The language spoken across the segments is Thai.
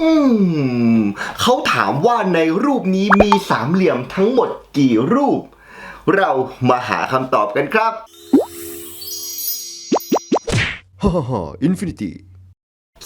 อืมเขาถามว่าในรูปนี้มีสามเหลี่ยมทั้งหมดกี่รูป เรามาหาคำตอบกันครับฮ่าฮ่าฮ่าอินฟินิตี้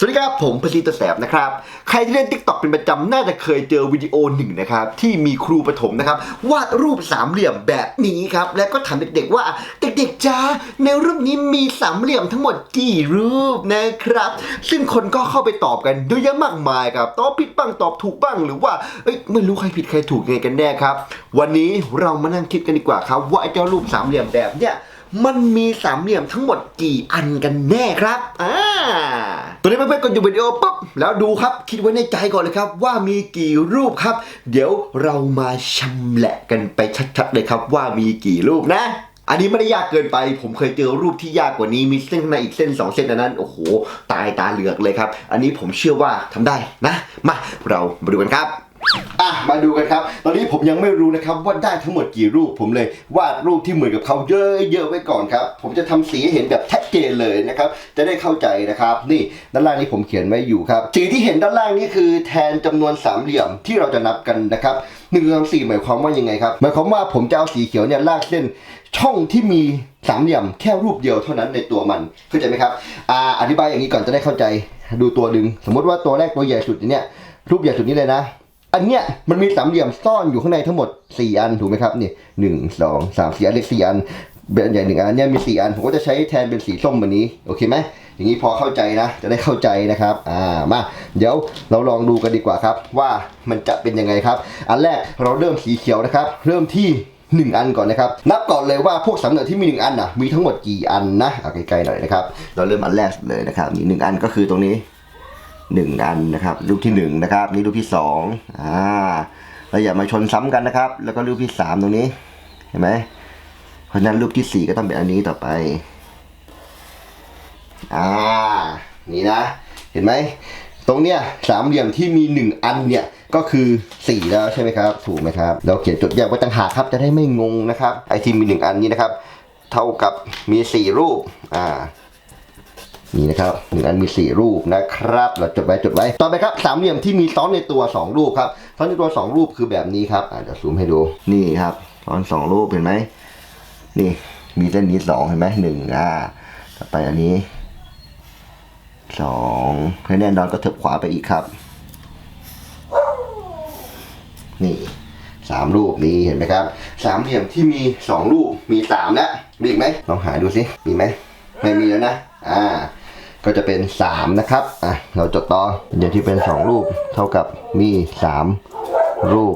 สวัสดีครับ ผมพซีตแสบนะครับ ใครที่เล่น t ิ k t o k เป็นประจำ น่าจะเคยเจอวิดีโอหนึ่งนะครับ ที่มีครูประถมนะครับ วาดรูปสามเหลี่ยมแบบนี้ครับ แล้วก็ถามเด็กๆว่า เด็กๆจ้าในรูปนี้มีสามเหลี่ยมทั้งหมดกี่รูปนะครับ ซึ่งคนก็เข้าไปตอบกันเยอะแยะมากมายครับตอบผิดบ้างตอบถูกบ้างหรือว่าเอ้ยไม่รู้ใครผิดใครถูกยังไงกันแน่ครับ วันนี้เรามานั่งคิดกันดีกว่าครับ ว่าไอ้เจ้ารูปสามเหลี่ยมแบบเนี้ย มันมีสามเหลี่ยมทั้งหมดกี่อันกันแน่ครับอ่าตัวนี้เพื่อนๆกดอยู่วิดีโอปุ๊บแล้วดูครับคิดไว้ในใจก่อนเลยครับ ว่ามีกี่รูปครับ เดี๋ยวเรามาชำแหละกันไปชัดๆเลยครับ ว่ามีกี่รูปนะอันนี้ไม่ได้ยากเกินไป ผมเคยเจอรูปที่ยากกว่านี้ มีเส้นในอีกเส้นสองเส้นนั้น โอ้โห ตายตาเหลือกเลยครับ อันนี้ผมเชื่อว่าทำได้นะ มา เรามาดูกันครับ อะมาดูกันครับ ตอนนี้ผมยังไม่รู้นะครับว่าได้ทั้งหมดกี่รูปผมเลยวาดรูปที่เหมือนกับเขาเยอะๆไว้ก่อนครับ ผมจะทำสีให้เห็นแบบชัดเจนเลยนะครับ จะได้เข้าใจนะครับ นี่ด้านล่างนี้ผมเขียนไว้อยู่ครับ สีที่เห็นด้านล่างนี้คือแทนจำนวนสามเหลี่ยมที่เราจะนับกันนะครับหนึ่งสองสี่หมายความว่ายังไงครับ หมายความว่าผมจะเอาสีเขียวเนี่ยลากเส้นช่องที่มีสามเหลี่ยมแค่รูปเดียวเท่านั้นในตัวมันเข้าใจไหมครับอ่าอธิบายอย่างนี้ก่อนจะได้เข้าใจดูตัวดึง สมมติว่าตัวแรกตัวใหญ่สุดเนี่ยรูปใหญ่สุดนี้เลยนะ อันเนี้ยมันมีสามเหลี่ยมซ่อนอยู่ข้างในทั้งหมด4อันถูกไหมครับนี่หนึ่งสองสามสี่อันเล็กสี่อันเป็นใหญ่หนึ่งอันเนี่ยมีสี่อันผมก็จะใช้แทนเป็นสีส้มแบบนี้โอเคไหมอย่างนี้พอเข้าใจนะ จะได้เข้าใจนะครับอ่ามาเดี๋ยวเราลองดูกันดีกว่าครับ ว่ามันจะเป็นยังไงครับ อันแรกเราเริ่มสีเขียวนะครับ เริ่มที่1อันก่อนนะครับ นับก่อนเลยว่าพวกสามเหลี่มที่มี1อันน่ะมีทั้งหมดกี่อันนะเอาใกล้ๆหน่อยนะครับ เราเริ่มอันแรกเลยนะครับมีหนึ่งอันก็คือตรงนี้ หนึ่งอันนะครับ รูปที่หนึ่งนะครับ นี่รูปที่สองอ่าเราอย่ามาชนซ้ำกันนะครับ แล้วก็รูปที่สามตรงนี้เห็นไหมเพราะฉะนั้นรูปที่สี่ก็ต้องเป็นอันนี้ต่อไปอ่านี่นะ เห็นไหมตรงเนี้ยสามเหลี่ยมที่มีหนึ่งอันเนี่ยก็คือสี่แล้วใช่ไหมครับ ถูกไหมครับ เราเขียนจดแยกไว้ต่างหากครับจะได้ไม่งงนะครับไอที่มีหนึ่งอันนี้นะครับ เท่ากับมีสี่รูปอ่า นี่นะครับหนึ่งอันมีสี่รูปนะครับ เราจดไว้จดไว้ ต่อไปครับสามเหลี่ยมที่มีซ้อนในตัวสองรูปครับซ้อนในตัวสองรูปคือแบบนี้ครับอาเดี๋ยวซูมให้ดูนี่ครับซ้อนสองรูปเห็นไหมนี่มีเส้นนี้สองเห็นไหมหนึ่งอ่าต่อไปอันนี้สองให้แน่นอนก็เถิบขวาไปอีกครับ นี่สามรูปนี้เห็นไหมครับสามเหลี่ยมที่มีสองรูปมีสามแล้วมีอีกไหมลองหาดูสิมีไหมไม่มีแล้วนะ อ่า ก็จะเป็นสามนะครับ อะ เราจดต่อเดี๋ยวที่เป็นสองรูปเท่ากับมีสามรูป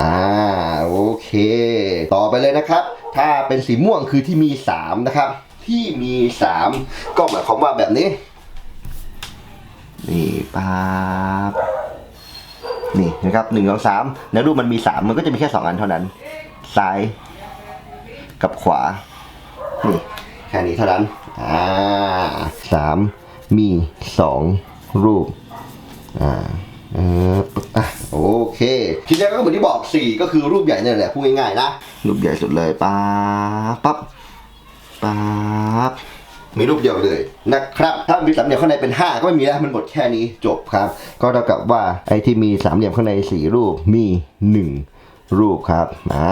อ่า โอเค ต่อไปเลยนะครับ ถ้าเป็นสีม่วงคือที่มีสามนะครับ ที่มีสามก็หมายความว่าแบบนี้ นี่ป๊าบนี่นะครับหนึ่งสองสามในรูปมันมีสามมันก็จะมีแค่สองอันเท่านั้น ซ้าย กับขวา นี่ ค่นี้เท่านั้น อ่าสามมีสองรูป อ่าเอออะโอเค ทีนี้ก็เหมือนที่บอกสี่ก็คือรูปใหญ่นี่แหละพูดง่ายๆนะ รูปใหญ่สุดเลยป๊าบปั๊บป๊าบมีรูปเดียวเลยนะครับ ถ้ามีสามเหลี่ยมข้างในเป็น 5 ก็ไม่มีแล้วมันหมดแค่นี้จบครับ ก็เท่ากับว่าไอ้ที่มีสามเหลี่ยมข้างใน 4 รูปมี 1 รูปครับ อ่า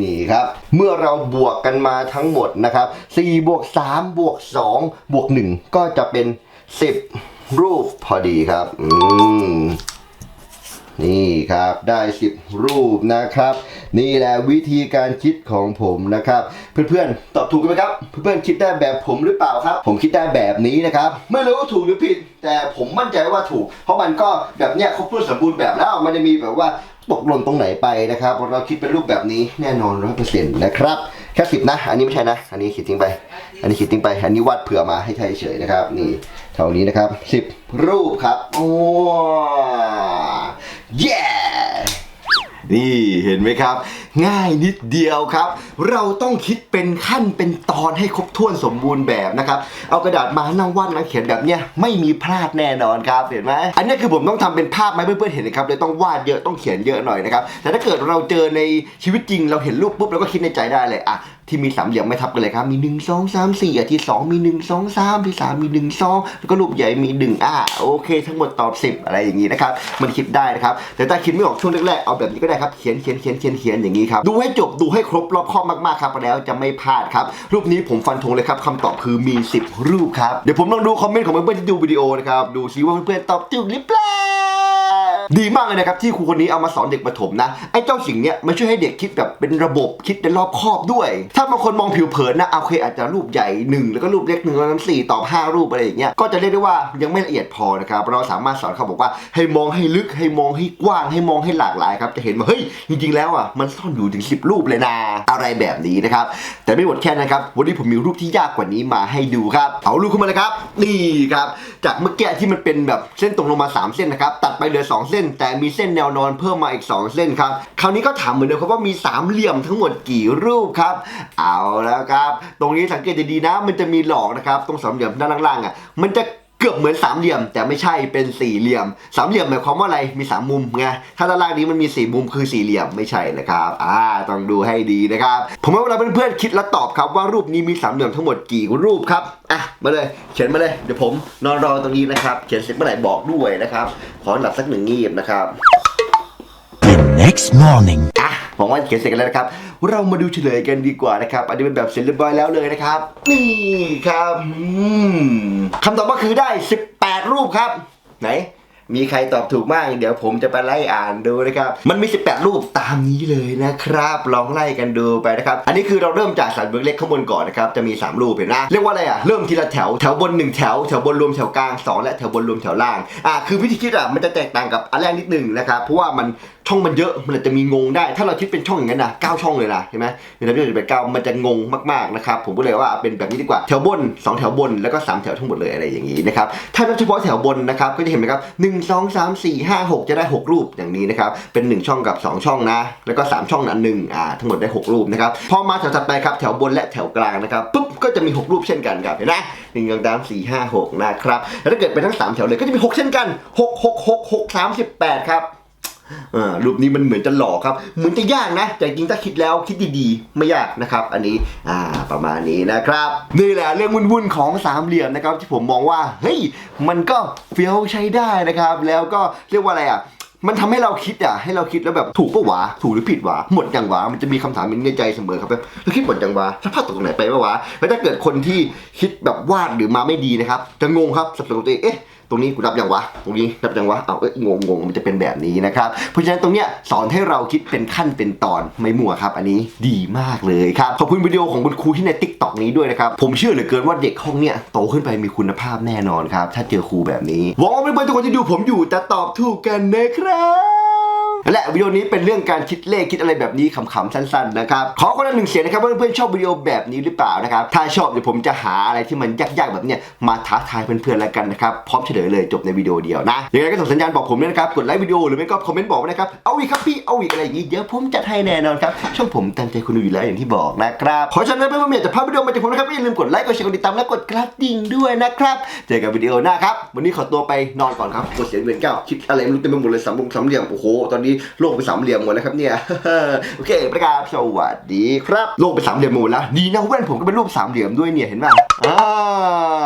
นี่ครับ เมื่อเราบวกกันมาทั้งหมดนะครับ4บวก3บวก2บวก1ก็จะเป็น 10 รูปพอดีครับ อืม นี่ครับ ได้ 10 รูปนะครับ นี่แหละวิธีการคิดของผมนะครับ เพื่อนๆ ตอบถูกไหมครับ เพื่อนๆ คิดได้แบบผมหรือเปล่าครับ ผมคิดได้แบบนี้นะครับ ไม่รู้ถูกหรือผิด แต่ผมมั่นใจว่าถูก เพราะมันก็แบบเนี้ยครบถ้วนสมบูรณ์แบบแล้ว มันจะมีแบบว่า ตกหล่นตรงไหนไปนะครับ เราคิดเป็นรูปแบบนี้แน่นอนร้อยเปอร์เซ็นต์นะครับแค่สิบนะ อันนี้ไม่ใช่นะ อันนี้ขีดทิ้งไป อันนี้ขีดทิ้งไป อันนี้วาดเผื่อมาให้ใช่เฉยนะครับ นี่เท่านี้นะครับสิบรูปครับ โอ้เย้นี่เห็นไหมครับ ง่ายนิดเดียวครับ เราต้องคิดเป็นขั้นเป็นตอนให้ครบถ้วนสมบูรณ์แบบนะครับ เอากระดาษมานั่งวาดนั่งเขียนแบบเนี้ยไม่มีพลาดแน่นอนครับเห็นไหมอันนี้คือผมต้องทำเป็นภาพไหมเพื่อนๆเห็นนะครับเลยต้องวาดเยอะต้องเขียนเยอะหน่อยนะครับแต่ถ้าเกิดเราเจอในชีวิตจริงเราเห็นรูปปุ๊บเราก็คิดในใจได้เลยอะ ที่มีสามเหลี่ยมไม่ทับกันเลยครับ มีหนึ่งสองสามสี่อะที่สองมีหนึ่งสองสามที่สามมีหนึ่งสองแล้วก็รูปใหญ่มีหนึ่งอ่าโอเค ทั้งหมดตอบสิบอะไรอย่างนี้นะครับ มันคิดได้นะครับ แต่ถ้าคิดไม่ออกช่วงแรกๆเอาแบบนี้ก็ได้ครับ เขียนเขียนเขียนเขียนเขียนอย่างนี้ครับ ดูให้จบดูให้ครบรอบคอบมากๆครับแล้วจะไม่พลาดครับ รูปนี้ผมฟันธงเลยครับคำตอบคือมี 10 รูปครับ เดี๋ยวผมลองดูคอมเมนต์ของเพื่อนๆที่ดูวิดีโอนะครับ ดูซิว่าเพื่อนๆตอบถูกหรือเปล่า ดีมากเลยนะครับที่ครูคนนี้เอามาสอนเด็กประถมนะไอ้เจ้าสิ่งเนี้ยมันช่วยให้เด็กคิดแบบเป็นระบบคิดเป็นรอบคอบด้วย ถ้าบางคนมองผิวเผินนะโอเคอาจจะรูปใหญ่หนึ่งแล้วก็รูปเล็กหนึ่งแล้วนั้นสี่ตอบห้ารูปอะไรอย่างเงี้ยก็จะเรียกได้ว่ายังไม่ละเอียดพอนะครับเราสามารถสอนเขาบอกว่าให้มองให้ลึกให้มองให้กว้างให้มองให้หลากหลายครับจะเห็นว่าเฮ้ยจริงๆแล้วอะมันซ่อนอยู่ถึง 10 รูปเลยนะอะไรแบบนี้นะครับแต่ไม่หมดแค่นั้นครับวันนี้ผมมีรูปที่ยากกว่านี้มาให้ดูครับเอารูปขึ้นมาเลยครับนี่ครับจากเมื่อกี้ที่มันเป็นแบบเส้นตรงลงมา 3 เส้นนะครับตัดไปเหลือ 2 เส้นแต่มีเส้นแนวนอนเพิ่มมาอีก 2 เส้นครับ คราวนี้ก็ถามเหมือนเดิมครับว่ามีสามเหลี่ยมทั้งหมดกี่รูปครับ เอาแล้วครับ ตรงนี้สังเกตดีๆนะ มันจะมีหลอกนะครับ ตรงสามเหลี่ยมด้านล่างๆอะ มันจะ กือบเหมือนสามเหลี่ยม แต่ไม่ใช่เป็นสี่เหลี่ยม สามเหลี่ยมหมายความว่าอะไรมีสามมุมไงถ้าด้านล่างนี้มันมีสี่มุมคือสี่เหลี่ยมไม่ใช่นะครับอ่าต้องดูให้ดีนะครับ ผมว่าเวลาเพื่อนๆคิดแล้วตอบครับว่ารูปนี้มีสามเหลี่ยมทั้งหมดกี่รูปครับอะมาเลยเขียนมาเลยเดี๋ยวผมนอนรอตรงนี้นะครับ เขียนเสร็จเมื่อไหร่บอกด้วยนะครับขอหลับสักหนึ่งงีบนะครับ next morning. อะหวังว่าเขียนเสร็จกันแล้วนะครับ เรามาดูเฉลยกันดีกว่านะครับ อันนี้เป็นแบบเสร็จเรียบร้อยแล้วเลยนะครับ นี่ครับอืมคำตอบก็คือได้ 18 รูปครับ ไหน มีใครตอบถูกบ้างเดี๋ยวผมจะไปไล่อ่านดูนะครับ มันมี 18 รูปตามนี้เลยนะครับ ลองไล่กันดูไปนะครับ อันนี้คือเราเริ่มจากสันเบิกเล็กข้างบนก่อนนะครับ จะมี 3 รูปเห็นไหมเรียกว่าอะไรอะ เริ่มทีละแถว แถวบน 1 แถว แถวบนรวมแถวกลาง 2 และแถวบนรวมแถวล่าง อะคือวิธีคิดอะ มันจะแตกต่างกับอันแรกนิดนึงนะครับ เพราะว่ามัน ช่องมันเยอะมันอาจจะมีงงได้ ถ้าเราคิดเป็นช่องอย่างนั้นนะเก้าช่องเลยนะเห็นไหมเห็นไหมพี่เป็นเก้ามันจะงงมากๆนะครับผมก็เลยว่าเป็นแบบนี้ดีกว่าแถวบน 2 แถวบนแล้วก็ 3 แถวทั้งหมดเลยอะไรอย่างนี้นะครับถ้านับเฉพาะแถวบนนะครับก็จะเห็นไหมครับหนึ่งสองสามสี่ห้าหกจะได้ 6 รูปอย่างนี้นะครับเป็น 1 ช่องกับ 2 ช่องนะ แล้วก็ 3 ช่องนั้นหนึ่งอ่าทั้งหมดได้ 6 รูปนะครับพอมาแถวถัดไปครับแถวบนและแถวกลางนะครับปุ๊บก็จะมี 6 รูปเช่นกันครับเห็นไหมหนึ่งสองสามสี่ห้าหกนะครับแล้วถ้าเกิดเป็นทั้ง 3 แถวเลยก็จะมี 6 เช่นกัน 6 6 6 6 38ครับ รูปนี้มันเหมือนจะหลอกครับ เหมือนจะยากนะ แต่จริงๆถ้าคิดแล้วคิดดีๆ ไม่ยากนะครับ อันนี้อ่าประมาณนี้นะครับ นี่แหละเรื่องวุ่นๆของสามเหลี่ยมนะครับ ที่ผมมองว่าเฮ้ยมันก็เฟี้ยวใช้ได้นะครับ แล้วก็เรียกว่าอะไรอะมันทำให้เราคิดอะให้เราคิดแล้วแบบถูกปะวะถูกหรือผิดวะหมดอยังวะมันจะมีคำถามในใจเสมอครับแบบเราคิดหมดอยังวะถ้าพลาดตรงไหนไปปะวะแล้วถ้าเกิดคนที่คิดแบบวาดหรือมาไม่ดีนะครับ จะงงครับสับสนตัวเองเอ๊ะ รงนี้กูรับยังวะ ตรงนี้รับยังวะ เอาเอ้ยงงงมันจะเป็นแบบนี้นะครับ เพราะฉะนั้นตรงเนี้ยสอนให้เราคิดเป็นขั้นเป็นตอนไม่มั่วครับ อันนี้ดีมากเลยครับ ขอบคุณวิดีโอของคุณครูที่ในติ๊กต็อกนี้ด้วยนะครับ ผมเชื่อเหลือเกินว่าเด็กห้องเนี้ยโตขึ้นไปมีคุณภาพแน่นอนครับ ถ้าเจอครูแบบนี้หวังว่าเพื่อนๆทุกคนที่ดูผมอยู่จะตอบถูกกันนะครับ และวิดีโอนี้เป็นเรื่องการคิดเลขคิดอะไรแบบนี้ขำๆสั้นๆนะครับขอคนละหนึ่งเสียงนะครับว่าเพื่อนๆชอบวิดีโอแบบนี้หรือเปล่านะครับถ้าชอบเดี๋ยวผมจะหาอะไรที่มันยากๆแบบเนี้ยมาท้าทายเพื่อนๆแล้วกันนะครับพร้อมเฉลยเลยจบในวิดีโอเดียวนะยังไงก็ส่งสัญญาณบอกผมด้วยนะครับกดไลค์วิดีโอหรือไม่ก็คอมเมนต์บอกนะครับเอาอีกครับพี่เอาอีกอะไรอย่างงี้เดี๋ยวผมจัดให้แน่นอนครับช่องผมตั้งใจคุณดูอยู่แล้วอย่างที่บอกนะครับขอเชิญเพื่อนๆอยากจะพาวิดีโอมาจากผมนะครับอย่าลืมกดไลค์กดแชร์กดติดตามและกดกระดิ่งด้วยนะครับเจอกันวิดีโอหน้าครับวันนี้ขอตัวไปนอนก่อนครับกดเสียงเวียนแก้วคิดอะไรไม่รู้เต็มไปหมดเลยสามวงสามเหลี่ยมโอ้โหตอนนี้โลกเป็นสามเหลี่ยมหมดแล้วครับเนี่ยโอเคประกาศสวัสดีครับ โลกเป็นสามเหลี่ยมหมดแล้วดีนะแว่นผมก็เป็นรูปสามเหลี่ยมด้วยเนี่ยเห็นป่ะอ่า